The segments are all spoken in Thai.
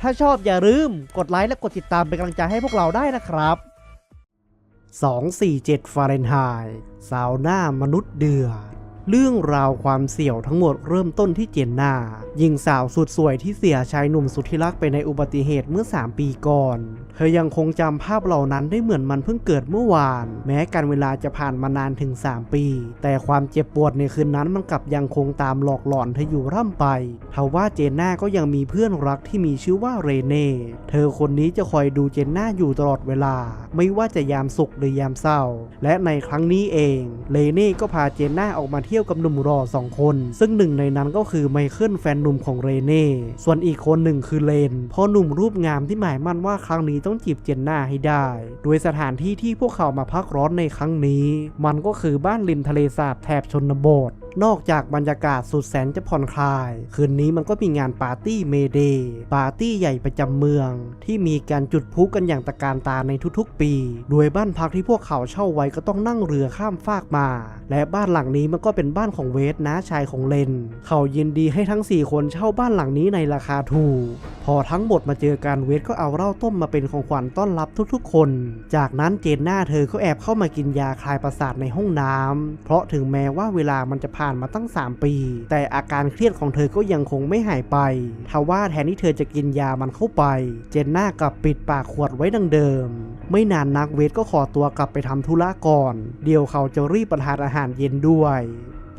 ถ้าชอบอย่าลืมกดไลค์และกดติดตามเป็นกำลังใจให้พวกเราได้นะครับ 247 ฟาเรนไฮต์สาวหน้ามนุษย์เดือดเรื่องราวความเสี่ยวทั้งหมดเริ่มต้นที่เจนนาหญิงสาวสุดสวยที่เสียชายหนุ่มสุดที่รักไปในอุบัติเหตุเมื่อ 3 ปีก่อน เธอยังคงจำภาพเหล่านั้นได้เหมือนมันเพิ่งเกิดเมื่อวาน แม้การเวลาจะผ่านมานานถึง 3 ปี แต่ความเจ็บปวดในคืนนั้นมันกลับยังคงตามหลอกหลอนเธออยู่ร่ำไปทว่าเจนน่าก็ยังมีเพื่อนรักที่มีชื่อว่าเรเน่ เธอคนนี้จะคอยดูเจนน่าอยู่ตลอดเวลา ไม่ว่าจะยามสุขหรือยามเศร้า และในครั้งนี้เองเรเน่ก็พาเจนน่าออกมาเที่ยวกับหนุ่มรอสองคน ซึ่งหนึ่งในนั้นก็คือไมเคิลแฟนหนุ่มของเรเน่ ส่วนอีกคนหนึ่งคือเลนพ่อหนุ่มรูปงามที่หมายมั่นว่าครั้งนี้ต้องจีบเจนนาให้ได้ โดยสถานที่ที่พวกเขามาพักร้อนในครั้งนี้ มันก็คือบ้านริมทะเลสาบแถบชนบท นอกจากบรรยากาศสุดแสนจะผ่อนคลาย คืนนี้มันก็มีงานปาร์ตี้เมเดย์ปาร์ตี้ใหญ่ประจำเมือง ที่มีการจุดพลุกันอย่างตะการตาในทุกๆ ปี โดยบ้านพักที่พวกเขาเช่าไว้ก็ต้องนั่งเรือข้ามฟากมา และบ้านหลังนี้มันก็เป็นบ้านของเวสน้าชายของเลน เขายินดีให้ทั้ง 4 คนเช่าบ้านหลังนี้ในราคาถูก พอทั้งหมดมาเจอกันเวสก็เอาเหล้าต้มมาเป็นของขวัญต้อนรับทุกๆ คน จากนั้นเจนหน้าเธอก็แอบเข้ามากินยาคลายประสาทในห้องน้ำเพราะถึงแม้ว่าเวลามันจะผ่านมาตั้ง 3 ปี แต่อาการเครียดของเธอก็ยังคงไม่หายไปทว่าแทนที่เธอจะกินยามันเข้าไป เจนน่ากลับปิดปากขวดไว้ดังเดิม ไม่นานนักเวทก็ขอตัวกลับไปทำธุระก่อน เดี๋ยวเขาจะรีบประทานอาหารเย็นด้วย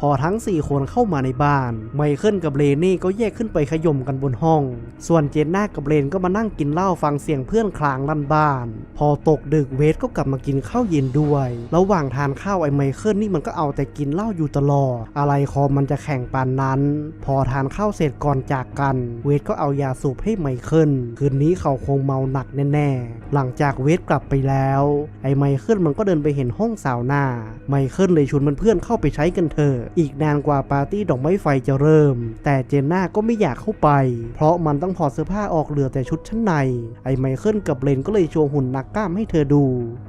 พอทั้ง 4 คนเข้ามาในบ้าน ไมเคิลกับเลนี่ก็แยกขึ้นไปขย่มกันบนห้อง ส่วนเจนน่ากับเลนก็มานั่งกินเหล้าฟังเสียงเพื่อนคลางลั่นบ้าน พอตกดึกเวสก็กลับมากินข้าวเย็นด้วย ระหว่างทานข้าวไอ้ไมเคิลนี่มันก็เอาแต่กินเหล้าอยู่ตลอด อะไรคอมันจะแข่งปานนั้น พอทานข้าวเสร็จก่อนจากกัน เวสก็เอายาสูบให้ไมเคิลคืนนี้เขาคงเมาหนักแน่ๆ หลังจากเวสกลับไปแล้ว ไอ้ไมเคิลมันก็เดินไปเห็นห้องสาวหน้า ไมเคิลเลยชวนเพื่อนๆเข้าไปใช้กันเถอะอีกนานกว่าปาร์ตี้ดอกไม้ไฟจะเริ่ม แต่เจนน่าก็ไม่อยากเข้าไป เพราะมันต้องถอดเสื้อผ้าออกเหลือแต่ชุดชั้นใน ไอ้ไมเคิลกับเลนก็เลยโชว์หุ่นนักกล้ามให้เธอดู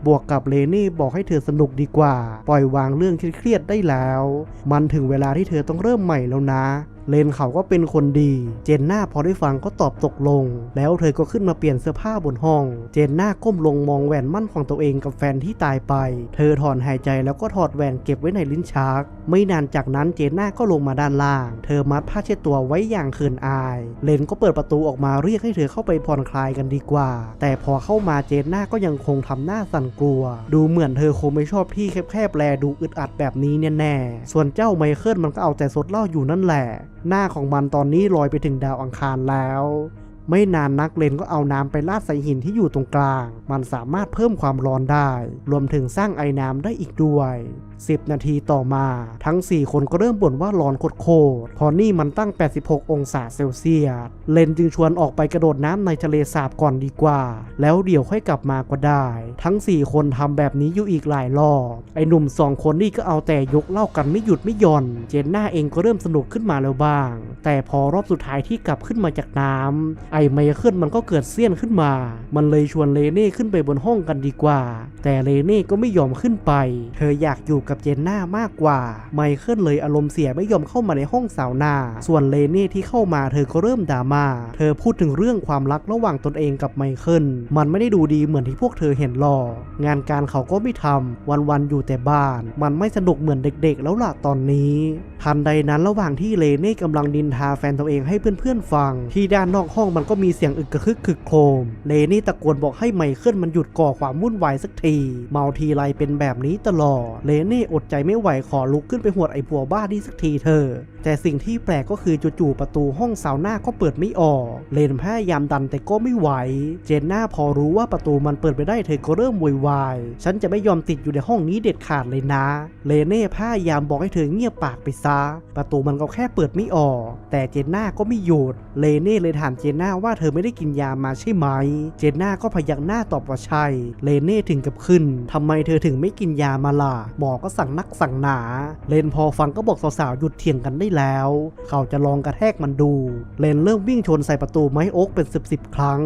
บวกกับเลนี่บอกให้เธอสนุกดีกว่า ปล่อยวางเรื่องเครียดๆได้แล้ว มันถึงเวลาที่เธอต้องเริ่มใหม่แล้วนะ เลนเขาก็เป็นคนดี เจนน่าพอได้ฟังก็ตอบตกลง แล้วเธอก็ขึ้นมาเปลี่ยนเสื้อผ้าบนห้อง เจนน่าก้มลงมองแหวนมั่นของตัวเองกับแฟนที่ตายไป เธอถอนหายใจแล้วก็ถอดแหวนเก็บไว้ในลิ้นชัก ไม่นานจากนั้นเจนน่าก็ลงมาด้านล่าง เธอมัดผ้าเช็ดตัวไว้อย่างเขินอาย เลนก็เปิดประตูออกมาเรียกให้เธอเข้าไปผ่อนคลายกันดีกว่า แต่พอเข้ามาเจนน่าก็ยังคงทำหน้าสั่นกลัว ดูเหมือนเธอคงไม่ชอบที่แคบๆแลดูอึดอัดแบบนี้แน่ๆส่วนเจ้าไมเคิลมันก็เอาแต่สดเล้าอยู่นั่นแหละหน้าของมันตอนนี้ลอยไปถึงดาวอังคารแล้ว ไม่นานนักเลนก็เอาน้ำไปราดใส่หินที่อยู่ตรงกลาง มันสามารถเพิ่มความร้อนได้ รวมถึงสร้างไอ้น้ำได้อีกด้วย 10 นาทีต่อมา ทั้ง 4 คนก็เริ่มบ่นว่าร้อนโคตรๆเพอนี่มันตั้ง 86 องศาเซลเซียส เลนจึงชวนออกไปกระโดดน้ำในทะเลสาบก่อนดีกว่า แล้วเดี๋ยวค่อยกลับมาก็ได้ ทั้ง 4 คนทำแบบนี้อยู่อีกหลายรอบ ไอ้หนุ่มสองคนนี่ก็เอาแต่ยกเล่ากันไม่หยุดไม่หย่อน เจนหน้าเองก็เริ่มสนุกขึ้นมาแล้วบ้าง แต่พอรอบสุดท้ายที่กลับขึ้นมาจากน้ำไอ้ไมเคิลมันก็เกิดเสี้ยนขึ้นมา มันเลยชวนเลเน่ขึ้นไปบนห้องกันดีกว่า แต่เลเน่ก็ไม่ยอมขึ้นไป เธออยากอยู่กับเจนน่ามากกว่า ไมเคิลเลยอารมณ์เสียไม่ยอมเข้ามาในห้องสาวนา ส่วนเลเน่ที่เข้ามาเธอก็เริ่มด่ามา เธอพูดถึงเรื่องความรักระหว่างตนเองกับไมเคิล มันไม่ได้ดูดีเหมือนที่พวกเธอเห็นหรอก งานการเขาก็ไม่ทำวันๆอยู่แต่บ้าน มันไม่สนุกเหมือนเด็กๆ แล้วล่ะตอนนี้ ทันใดนั้นระหว่างที่เลเน่กำลังดินทาแฟนตัวเองให้เพื่อนๆฟัง ที่ด้านนอกห้องมันก็มีเสียงอึกกระคึกคึกโครม เลนี่ตะโกนบอกให้ไมเคิลมันหยุดก่อความวุ่นวายสักที เมาทีไรเป็นแบบนี้ตลอด เลนี่อดใจไม่ไหวขอลุกขึ้นไปหวดไอ้ผัวบ้านี่สักทีเธอ แต่สิ่งที่แปลกก็คือจู่ๆประตูห้องสาวหน้าก็เปิดไม่ออก เลนพยายามดันแต่ก็ไม่ไหว เจนหน้าพอรู้ว่าประตูมันเปิดไปได้เธอก็เริ่มโวยวาย ฉันจะไม่ยอมติดอยู่ในห้องนี้เด็ดขาดเลยนะ เลเน่พยายามบอกให้เธอเงียบปากไปซะ ประตูมันก็แค่เปิดไม่ออก แต่เจนหน้าก็ไม่หยุด เลเน่เลยถามเจนหน้าว่าเธอไม่ได้กินยามาใช่ไหม เจนหน้าก็พยักหน้าตอบว่าใช่ เลเน่ถึงกับขึ้นทำไมเธอถึงไม่กินยามาล่ะ หมอก็สั่งนักสั่งหนา เลนพอฟังก็บอกสาวๆหยุดเถียงกันได้แล้ว เขาจะลองกระแทกมันดู เลนเริ่มวิ่งชนใส่ประตูไม้โอ๊กเป็นสิบสิบครั้ง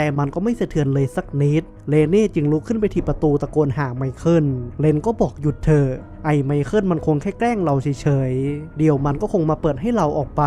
แต่มันก็ไม่สะเทือนเลยสักนิด เลเน่จึงลุกขึ้นไปที่ประตูตะโกนหาไมเคิล เลนก็บอกหยุดเถอะไอ้ไมเคิลมันคงแค่แกล้งเราเฉยๆ เดี๋ยวมันก็คงมาเปิดให้เราออกไป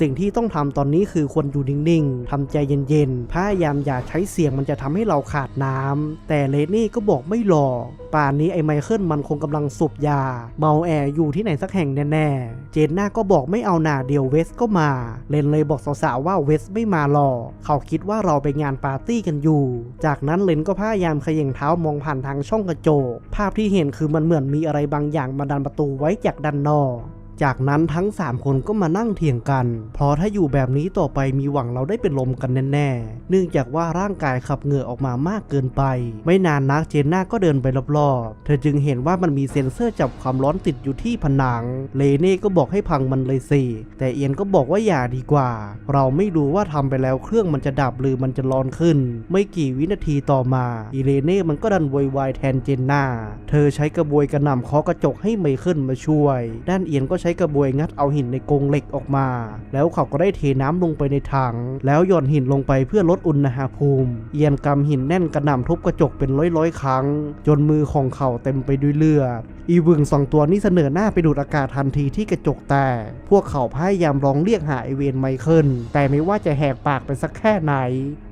สิ่งที่ต้องทำตอนนี้คือควรอยู่นิ่งๆทำใจเย็นๆ พยายามอย่าใช้เสียงมันจะทำให้เราขาดน้ำแต่เลเน่ก็บอกไม่หรอกป่านนี้ไอ้ไมเคิลมันคงกำลังสูบยา เมาแออยู่ที่ไหนสักแห่งแน่ๆ เจนน่าก็บอกไม่เอาหนาเดียวเวสก็มา เลนเลยบอกสาวๆว่าเวสไม่มาหรอก เขาคิดว่าเราไปงานปาร์ตี้กันอยู่ จากนั้นเลนก็พยายามเขย่งเท้ามองผ่านทางช่องกระจก ภาพที่เห็นคือมันเหมือนมีอะไรบางอย่างมาดันประตูไว้จากด้านนอก จากนั้นทั้ง 3 คนก็มานั่งเถียงกัน เพราะถ้าอยู่แบบนี้ต่อไปมีหวังเราได้เป็นลมกันแน่ๆ เนื่องจากว่าร่างกายขับเหงื่อออกมามากเกินไป ไม่นานนักเจนน่าก็เดินไปรอบๆ เธอจึงเห็นว่ามันมีเซ็นเซอร์จับความร้อนติดอยู่ที่ผนัง เลเน่ก็บอกให้พังมันเลยสิ แต่เอียนก็บอกว่าอย่าดีกว่า เราไม่รู้ว่าทำไปแล้วเครื่องมันจะดับหรือมันจะร้อนขึ้น ไม่กี่วินาทีต่อมา อีเลเน่มันก็ดันโวยวายแทนเจนน่า เธอใช้กระบวยกระหน่ำเคาะกระจกให้ไมเคิลมาช่วย ด้านเอียนก็ใช้กระบวยงัดเอาหินในกรงเหล็กออกมา แล้วเขาก็ได้เทน้ำลงไปในถัง แล้วหย่อนหินลงไปเพื่อลดอุณหภูมิเอียนกำหินแน่นกระหน่ำทุบกระจกเป็นร้อยๆ ครั้ง จนมือของเขาเต็มไปด้วยเลือด อีวึงสองตัวนี้เสนอหน้าไปดูดอากาศทันทีที่กระจกแตก พวกเขาพยายามร้องเรียกหาไอเวนไมเคิล แต่ไม่ว่าจะแหกปากไปสักแค่ไหน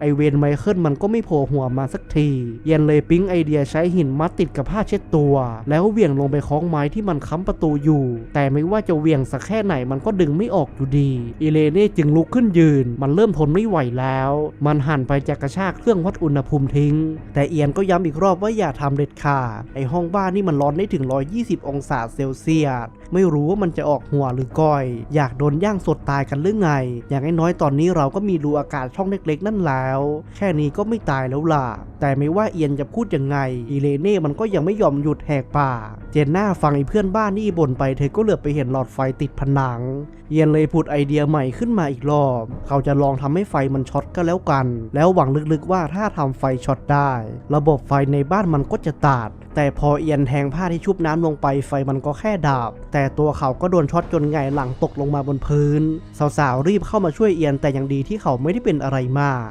ไอเวนไมเคิลมันก็ไม่โผล่หัวมาสักที เยนเลยปิ๊งไอเดียใช้หินมัดติดกับผ้าเช็ดตัว แล้วเหวี่ยงลงไปคล้องไม้ที่มันค้ำประตูอยู่ แต่ไม่ว่าจะเวียงสักแค่ไหนมันก็ดึงไม่ออกอยู่ดีอีเลเน่จึงลุกขึ้นยืน มันเริ่มทนไม่ไหวแล้ว มันหันไปจะกระชากเครื่องวัดอุณหภูมิทิ้ง แต่เอียนก็ย้ำอีกรอบว่าอย่าทำเด็ดขาดไอห้องบ้านนี่มันร้อนได้ถึง 120 องศาเซลเซียสไม่รู้ว่ามันจะออกหัวหรือก้อย อยากโดนย่างสดตายกันหรือไง อย่างน้อยๆตอนนี้เราก็มีรูอากาศช่องเล็กๆ นั่นแล้ว แค่นี้ก็ไม่ตายแล้วล่ะ แต่ไม่ว่าเอียนจะพูดยังไงอีเลเน่มันก็ยังไม่ยอมหยุดแหกปากเจนน่าฟังไอ้เพื่อนบ้านนี่บ่นไปเธอก็เหลือบไปเห็นหลอดไฟติดผนังเอียนเลยผุดไอเดียใหม่ขึ้นมาอีกรอบ เขาจะลองทำให้ไฟมันช็อตก็แล้วกัน แล้วหวังลึกๆว่าถ้าทำไฟช็อตได้ ระบบไฟในบ้านมันก็จะตัดแต่พอเอียนแทงผ้าที่ชุบน้ำลงไปไฟมันก็แค่ดับแต่ตัวเขาก็โดนช็อตจนไงหลังตกลงมาบนพื้น สาวๆรีบเข้ามาช่วยเอียนแต่ยังดีที่เขาไม่ได้เป็นอะไรมาก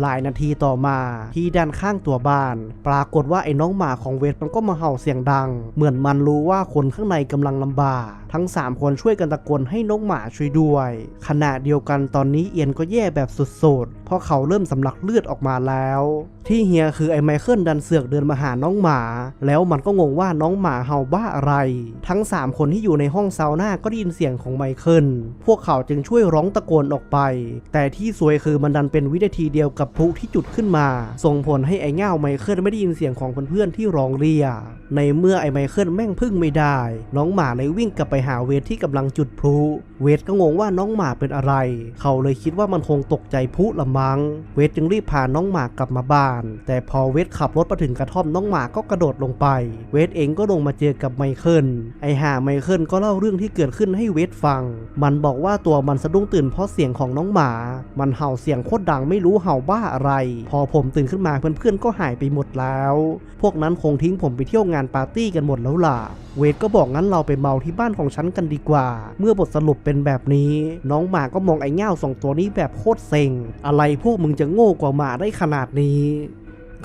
หลายนาทีต่อมาที่ด้านข้างตัวบ้าน ปรากฏว่าไอ้น้องหมาของเวทมันก็มาเห่าเสียงดัง เหมือนมันรู้ว่าคนข้างในกำลังลำบากทั้ง 3 คนช่วยกันตะโกนให้น้องหมาช่วยด้วย ขณะเดียวกันตอนนี้เอียนก็แย่แบบสุดๆ ราะเขาเริ่มสำลักเลือดออกมาแล้ว ที่เฮียคือไอ้ไมเคิลดันเสือกเดินมาหาน้องหมา แล้วมันก็งงว่าน้องหมาเห่าบ้าอะไร ทั้ง 3 คนที่อยู่ในห้องซาวน่าก็ได้ยินเสียงของไมเคิลพวกเขาจึงช่วยร้องตะโกนออกไป แต่ที่ซวยคือมันดันเป็นวินาทีเดียวกับพลุที่จุดขึ้นมา ส่งผลให้ไอ้เง่าไมเคิลไม่ได้ยินเสียงของเพื่อนๆที่ร้องเรียก ในเมื่อไอ้ไมเคิลแม่งพึ่งไม่ได้ น้องหมาเลยวิ่งกลับไปหาเวทที่กำลังจุดพลุ เวทก็งงว่าน้องหมาเป็นอะไร เขาเลยคิดว่ามันคงตกใจพลุละมัง้ง เวทจึงรีบพาน้องหมากลับมาบ้าน แต่พอเวทขับรถมาถึงกระท่อมน้องหมาก็กระโดดลงไป เวทเองก็ลงมาเจอกับไมเคิล ไอหาไมเคิลก็เล่าเรื่องที่เกิดขึ้นให้เวทฟัง มันบอกว่าตัวมันสะดุ้งตื่นเพราะเสียงของน้องหมา มันเห่าเสียงโคตรดังไม่รู้เห่าบ้าอะไร พอผมตื่นขึ้นมาเพื่อนๆก็หายไปหมดแล้ว พวกนั้นคงทิ้งผมไปเที่ยวงานปาร์ตี้กันหมดแล้วล่ะ เวทก็บอกงั้นเราไปเมาที่บ้านของฉันกันดีกว่า เมื่อบทสรุปเป็นแบบนี้ น้องหมาก็มองไอ้เง่าสองตัวนี้แบบโคตรเซ็ง อะไรพวกมึงจะโง่กว่าหมาได้ขนาดนี้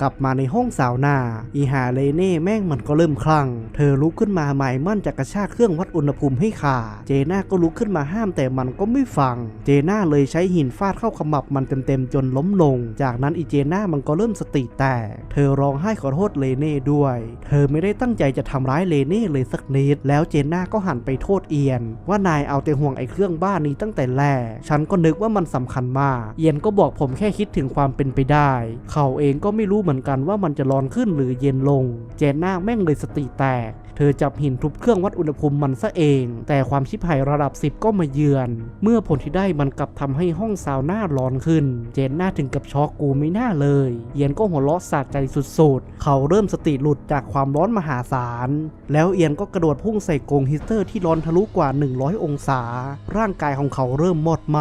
กลับมาในห้องสาวนา อีหาเลเน่แม่งมันก็เริ่มคลั่ง เธอลุกขึ้นมาหมายมั่นจะกระชากเครื่องวัดอุณหภูมิให้ขาดเจน่าก็ลุกขึ้นมาห้ามแต่มันก็ไม่ฟัง เจน่าเลยใช้หินฟาดเข้าขมับมันเต็มๆจนล้มลง จากนั้นอีเจน่ามันก็เริ่มสติแตก เธอร้องไห้ขอโทษเลเน่ด้วย เธอไม่ได้ตั้งใจจะทำร้ายเลเน่เลยสักนิด แล้วเจน่าก็หันไปโทษเอียน ว่านายเอาแต่ห่วงไอ้เครื่องบ้านนี้ตั้งแต่แรก ฉันก็นึกว่ามันสำคัญมาก เอียนก็บอกผมแค่คิดถึงความเป็นไปได้ เขาเองก็ไม่รู้เหมือนกันว่ามันจะร้อนขึ้นหรือเย็นลง เจนน่าแม่งเลยสติแตก เธอจับหินทุบเครื่องวัดอุณหภูมิมันซะเอง แต่ความชิบหายระดับ 10 ก็มาเยือน เมื่อผลที่ได้มันกลับทำให้ห้องซาวน่าร้อนขึ้น เจนหน่าถึงกับช็อกกูไม่น่าเลย เอียนก็หัวเราะสะใจสุดๆ เขาเริ่มสติหลุดจากความร้อนมหาศาล แล้วเอียนก็กระโดดพุ่งใส่กรงฮีเตอร์ที่ร้อนทะลุกว่า 100 องศา ร่างกายของเขาเริ่มหมดไหม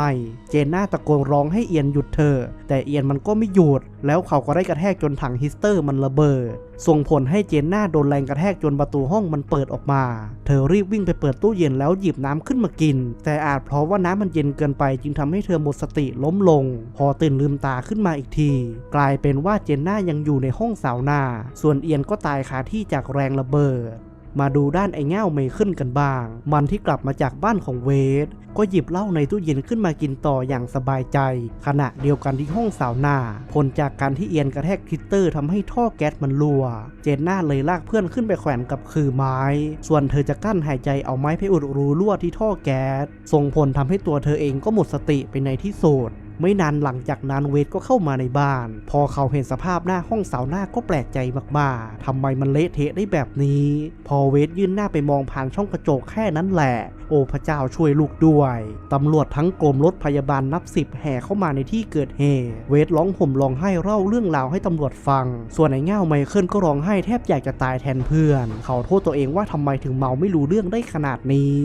เจนหน่าตะโกนร้องให้เอียนหยุดเธอ แต่เอียนมันก็ไม่หยุด แล้วเขาก็ได้กระแทกจนถังฮีสเตอร์มันระเบิด ส่งผลให้เจนน่าโดนแรงกระแทกจนประตูห้องมันเปิดออกมา เธอรีบวิ่งไปเปิดตู้เย็นแล้วหยิบน้ำขึ้นมากิน แต่อาจเพราะว่าน้ำมันเย็นเกินไปจึงทำให้เธอหมดสติล้มลง พอตื่นลืมตาขึ้นมาอีกที กลายเป็นว่าเจนน่ายังอยู่ในห้องสาวนา ส่วนเอียนก็ตายคาที่จากแรงระเบิด มาดูด้านไอ้เง่าเมย์ขึ้นกันบ้าง มันที่กลับมาจากบ้านของเวท ก็หยิบเหล้าในตู้เย็นขึ้นมากินต่ออย่างสบายใจ ขณะเดียวกันที่ห้องสาวนาผลจากการที่เอียนกระแทกคิตเตอร์ทำให้ท่อแก๊สมันรั่ว เจนน่าเลยลากเพื่อนขึ้นไปแขวนกับคือไม้ ส่วนเธอจะกั้นหายใจเอาไม้ไปอุดรูรั่วที่ท่อแก๊ส ส่งผลทำให้ตัวเธอเองก็หมดสติไปในที่สุด ไม่นานหลังจากนั้นเวทก็เข้ามาในบ้าน พอเขาเห็นสภาพหน้าห้องสาวหน้าก็แปลกใจมากๆทำไมมันเละเทะได้แบบนี้ พอเวทยื่นหน้าไปมองผ่านช่องกระจกแค่นั้นแหละ โอ้พระเจ้าช่วยลูกด้วยตำรวจทั้งกรมรถพยาบาลนับสิบแห่เข้ามาในที่เกิดเหตุเวทร้องห่มร้องไห้เล่าเรื่องราวให้ตำรวจฟัง ส่วนไอ้เง่าไมเคิลก็ร้องไห้แทบอยากจะตายแทนเพื่อน เขาโทษตัวเองว่าทำไมถึงเมาไม่รู้เรื่องได้ขนาดนี้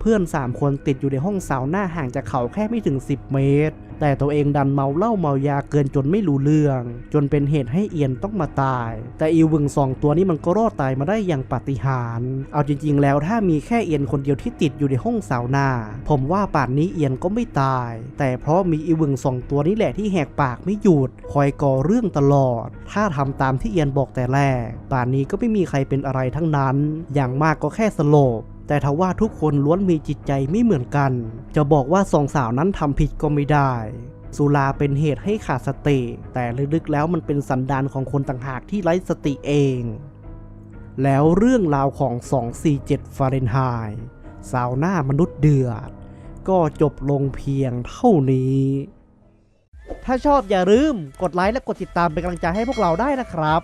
เพื่อน 3 คนติดอยู่ในห้องสาวหน้าห่างจากเขาแค่ไม่ถึง 10 เมตร แต่ตัวเองดันเมาเหล้าเมายาเกินจนไม่รู้เรื่อง จนเป็นเหตุให้เอียนต้องมาตาย แต่อีวึงสองตัวนี้มันก็รอดตายมาได้อย่างปาฏิหาริย์เอาจริง ๆ แล้วถ้ามีแค่เอียนคนเดียวที่ติดอยู่ในห้องสาวหน้าผมว่าป่านนี้เอียนก็ไม่ตาย แต่เพราะมีอีวึงสองตัวนี้แหละที่แหกปากไม่หยุดคอยก่อเรื่องตลอด ถ้าทำตามที่เอียนบอกแต่แรก ป่านนี้ก็ไม่มีใครเป็นอะไรทั้งนั้น อย่างมากก็แค่สลบ แต่ทว่าทุกคนล้วนมีจิตใจไม่เหมือนกัน จะบอกว่าสองสาวนั้นทำผิดก็ไม่ได้ สุราเป็นเหตุให้ขาดสติ แต่ลึกๆแล้วมันเป็นสันดานของคนต่างหากที่ไร้สติเอง แล้วเรื่องราวของ 247 ฟาเรนไฮต์สาวหน้ามนุษย์เดือด ก็จบลงเพียงเท่านี้ ถ้าชอบอย่าลืมกดไลค์และกดติดตามเป็นกำลังใจให้พวกเราได้นะครับ